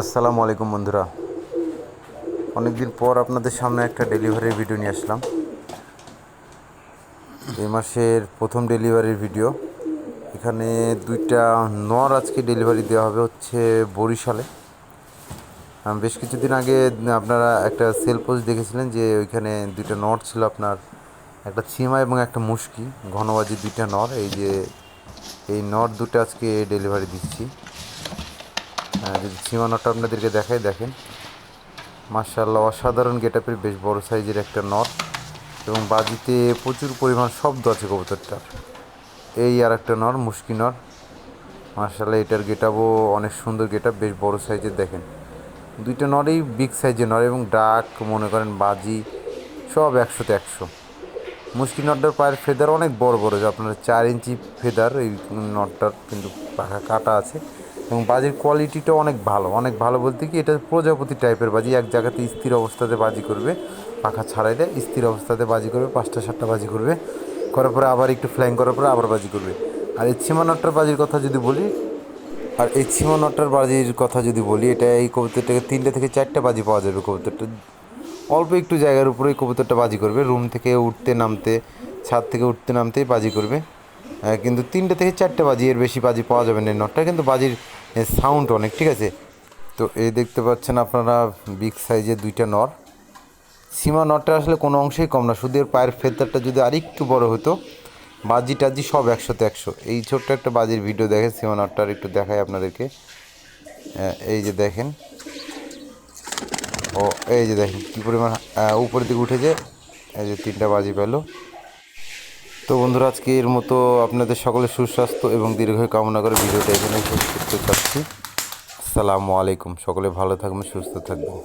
আসসালামু আলাইকুম বন্ধুরা। অনেকদিন পর আপনাদের সামনে একটা ডেলিভারির ভিডিও নিয়ে আসলাম। এই মাসের প্রথম ডেলিভারির ভিডিও এখানে দুইটা নর আজকে ডেলিভারি দেওয়া হবে হচ্ছে বরিশালে। বেশ কিছুদিন আগে আপনারা একটা সেল পোস্ট দেখেছিলেন যে ওইখানে দুইটা নর ছিল আপনার, একটা ছিমা এবং একটা মুশকি, ঘনবাজি দুইটা নর। এই যে, এই নর দুটো আজকে ডেলিভারি দিচ্ছি। যদি সীমানাটা আপনাদেরকে দেখাই, দেখেন। মার্শাল্লাহ অসাধারণ গেটাপের বেশ বড় সাইজের একটা নট এবং বাজিতে প্রচুর পরিমাণ শব্দ আছে কবুতরটার। এই আর একটা নর মুশকি নর মার্শাল্লাহ এটার গেটাপও অনেক সুন্দর গেটাপ বেশ বড় সাইজের, দেখেন। দুইটা নরেই বিগ সাইজের নর এবং ডাক, মনে করেন বাজি, সব একশোতে একশো। মুশকি নটটার পায়ের ফেদার অনেক বড় বড়, যে আপনার চার ইঞ্চি ফেদার, এই নটটার কিন্তু পাখা কাটা আছে। এবং বাজির কোয়ালিটিটা অনেক ভালো। অনেক ভালো বলতে কি, এটা প্রজাপতি টাইপের বাজি, এক জায়গাতে স্থির অবস্থাতে বাজি করবে, পাখা ছাড়াই দেয়, স্থির অবস্থাতে বাজি করবে, পাঁচটা, সাতটা বাজি করবে, করার পরে আবার একটু ফ্লাইং করার পরে আবার বাজি করবে। আর এই ছিমা নটটার বাজির কথা যদি বলি, আর এই ছিমা নটটার বাজির কথা যদি বলি, এটা এই কবুতরটাকে তিনটে থেকে চারটে বাজি পাওয়া যাবে কবুতরটা। অল্প একটু জায়গার উপরেই কবুতরটা বাজি করবে রুম থেকে উঠতে নামতে, ছাদ থেকে উঠতে নামতেই বাজি করবে। কিন্তু তিনটে থেকে চারটে বাজি, এর বেশি বাজি পাওয়া যাবে না নটটা কিন্তু বাজির সাউন্ড অনেক ঠিক আছে? তো এই দেখতে পাচ্ছেন আপনারা বিগ সাইজের দুইটা নর সীমা নটটা আসলে কোনো অংশেই কম না শুধু এর পায়ের ফেদারটা যদি আর একটু বড় হতো বাজি টাজি সব একশোতে একশো। এই ছোট্ট একটা বাজির ভিডিও দেখেন সীমা নটটার একটু দেখাই আপনাদেরকে। আহ, এই যে দেখেন। ও এই যে দেখেন কী পরিমাণ উপরের দিকে উঠেছে এই যে তিনটা বাজি পেল। তো বন্ধুরা, আজকে এর মতো আপনাদের সকলের সুস্বাস্থ্য এবং দীর্ঘ কামনা করে ভিডিওটা এখানে শেষ করতে চাচ্ছি। সালামু আলাইকুম। সকলে ভালো থাকবেন, সুস্থ থাকবেন।